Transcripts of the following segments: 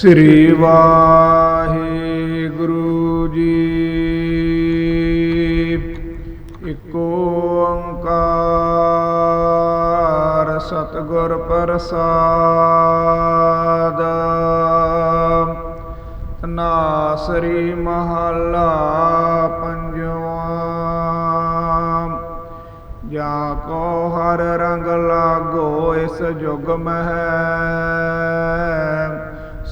ਸ੍ਰੀ ਵਾਹਿਗੁਰੂ ਜੀ। ਇਕ ਓੰਕਾਰ ਸਤਿਗੁਰ ਪ੍ਰਸਾਦ। ਤਨਾਸਰੀ ਮਹੱਲਾ ਪੰਜਵਾਂ। ਜਾਂ ਕੋ ਹਰ ਰੰਗ ਲਾਗੋ ਇਸ ਜੁਗ ਮਹਿ।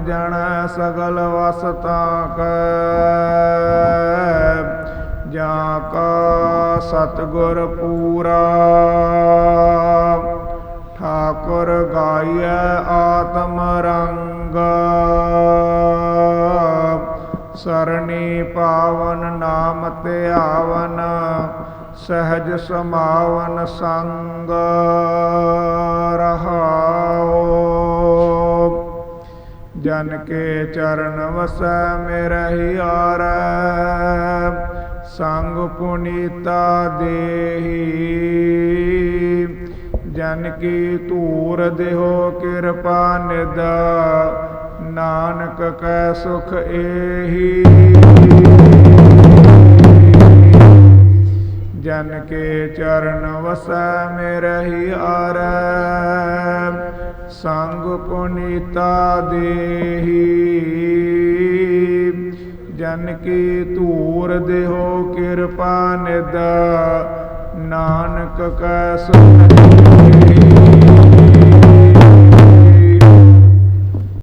ਜਣ ਸਗਲ ਵਸਤਾ ਕੈ ਜਾਂ ਕਾ ਸਤਗੁਰ ਪੂਰਾ। ਠਾਕੁਰ ਗਾਇਐ ਆਤਮ ਰੰਗ। ਸਰਣੀ ਪਾਵਨ ਨਾਮ ਤੇ ਆਵਨ, ਸਹਿਜ ਸਮਾਵਨ ਸੰਗ। ਰਹਾਓ ਜਨ ਕੇ ਚਰਨ ਵਸੈ ਮੇਰਹਿ ਆਰ ਸੰਗ ਪੁਨੀਤਾ ਦੇਹੀ। ਜਨ ਕੀ ਧੂਰ ਦੇਹੋ ਕਿਰਪਾ ਨਿਦ ਨਾਨਕ ਕੈ ਸੁਖ ਏਹੀ। ਜਨ ਕੇ ਚਰਨ ਵਸੈ ਮੇਰਹਿ ਆਰੈ ਸੰਗ ਪੁਨੀਤਾ ਦੇਹੀ। ਜਨ ਕੀ ਧੂਰ ਦੇਹੋ ਕਿਰਪਾ ਨਿਦ ਨਾਨਕ ਕੈ ਸੁਖ